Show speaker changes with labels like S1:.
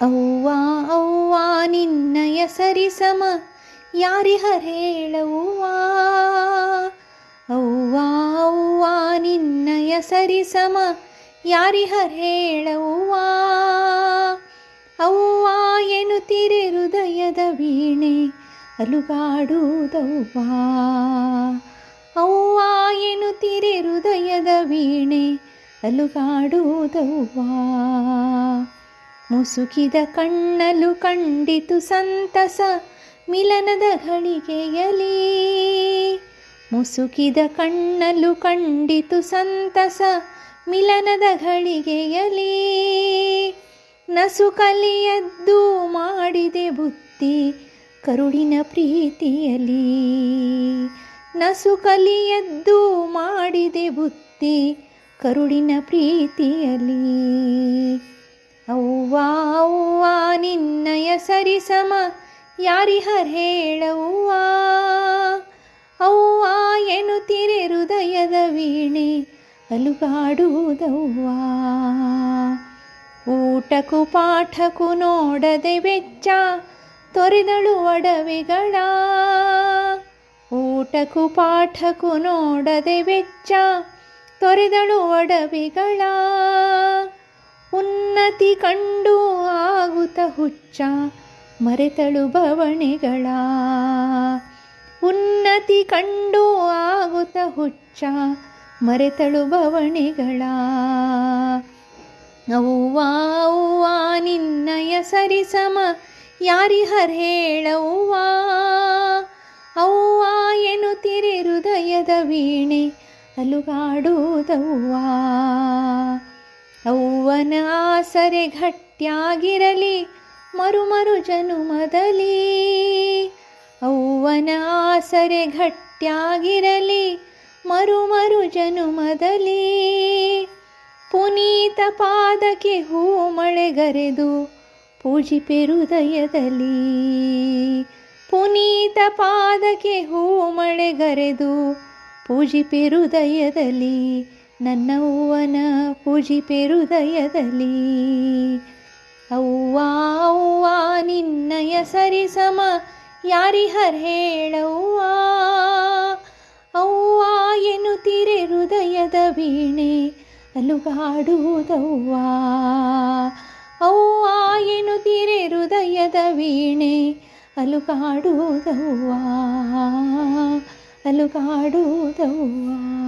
S1: ಅವ್ವ ಅವ್ವ ನಿನ್ನಯ ಸರಿಸಮ ಯಾರಿಹರ್ ಅವ್ವಾ, ಅವ್ವ ನಿನ್ನಯ ಸರಿಸಮ ಯಾರಿ ಹೇಳವ್ವ ಅವ್ವ ತಿರೆ ಹೃದಯದ ವೀಣೆ ಅಲುಗಾಡುವುದವ್ವ ಅವ್ವ ತಿರೆ ಹೃದಯದ ವೀಣೆ ಅಲುಗಾಡುವುದವ್ವ ಮುಸುಕಿದ ಕಣ್ಣಲು ಕಂಡಿತು ಸಂತಸ, ಮಿಲನದ ಘಳಿಗೆಯಲಿ ಮುಸುಕಿದ ಕಣ್ಣಲು ಕಂಡಿತು ಸಂತಸ, ಮಿಲನದ ಘಳಿಗೆಯಲಿ ನಸುಕಲಿಯದ್ದು ಮಾಡಿದೆ ಬುತ್ತಿ ಕರುಳಿನ ಪ್ರೀತಿಯಲಿ ನಸುಕಲಿಯದ್ದು ಮಾಡಿದೆ ಬುತ್ತಿ ಕರುಳಿನ ಪ್ರೀತಿಯಲಿ ಅವ್ವ, ನಿನ್ನಯ ಸರಿಸಮ, ಯಾರಿಹರ್ ಹೇಳವ್ವ? ಅವ್ವ ತಿರೆ ಹೃದಯದ ವೀಣೆ, ಅಲುಗಾಡುವುದವ್ವ? ಊಟಕು ಪಾಠಕು ನೋಡದೆ ವೆಚ್ಚ ತೊರೆದಳು ಒಡವೆಗಳ. ಊಟಕು ಪಾಠಕು ನೋಡದೆ ವೆಚ್ಚ ತೊರೆದಳು ಒಡವೆಗಳ. ಉನ್ನತಿ ಕಂಡು ಆಗುತ್ತ ಹುಚ್ಚ ಮರೆತಳು ಬವಣೆಗಳ. ಉನ್ನತಿ ಕಂಡು ಆಗುತ್ತ ಹುಚ್ಚ ಮರೆತಳು ಬವಣೆಗಳ. ಅವ್ವ ಅವ್ವಾ ನಿನ್ನಯ ಸರಿಸಮ ಯಾರಿಹರ್ ಹೇಳವ್ವ ಅವ್ವ ತಿರಿ ಹೃದಯದ ವೀಣೆ ಅಲುಗಾಡುವುದವ್ವ ಅವ್ವನ ಆಸರೆ ಗಟ್ಟಿಯಾಗಿರಲಿ ಮರುಮರು ಜನುಮದಲಿ. ಅವ್ವನ ಆಸರೆ ಗಟ್ಟಿಯಾಗಿರಲಿ ಮರುಮರು ಜನುಮದಲಿ. ಪುನೀತ ಪಾದಕ್ಕೆ ಹೂ ಮಳೆಗರೆದು ಪೂಜಿಪೆ ಹೃದಯದಲ್ಲಿ ಪುನೀತ ಪಾದಕ್ಕೆ ಹೂ ಮಳೆಗರೆದು ನನ್ನವ್ವನ ಪೂಜಿಪೆ ಹೃದಯದಲ್ಲಿ ಅವ್ವ ಅವ್ವ, ನಿನ್ನಯ ಸರಿಸಮ ಯಾರಿಹರ್ ಹೇಳವ್ವ? ಅವ್ವ ತಿರೆ ಹೃದಯದ ವೀಣೆ, ಅಲುಗಾಡುವುದವ್ವ? ಅವ್ವ ತಿರೆ ಹೃದಯದ ವೀಣೆ, ಅಲುಗಾಡುವುದವ್ವ? ಅಲುಗಾಡುವುದವ್ವ?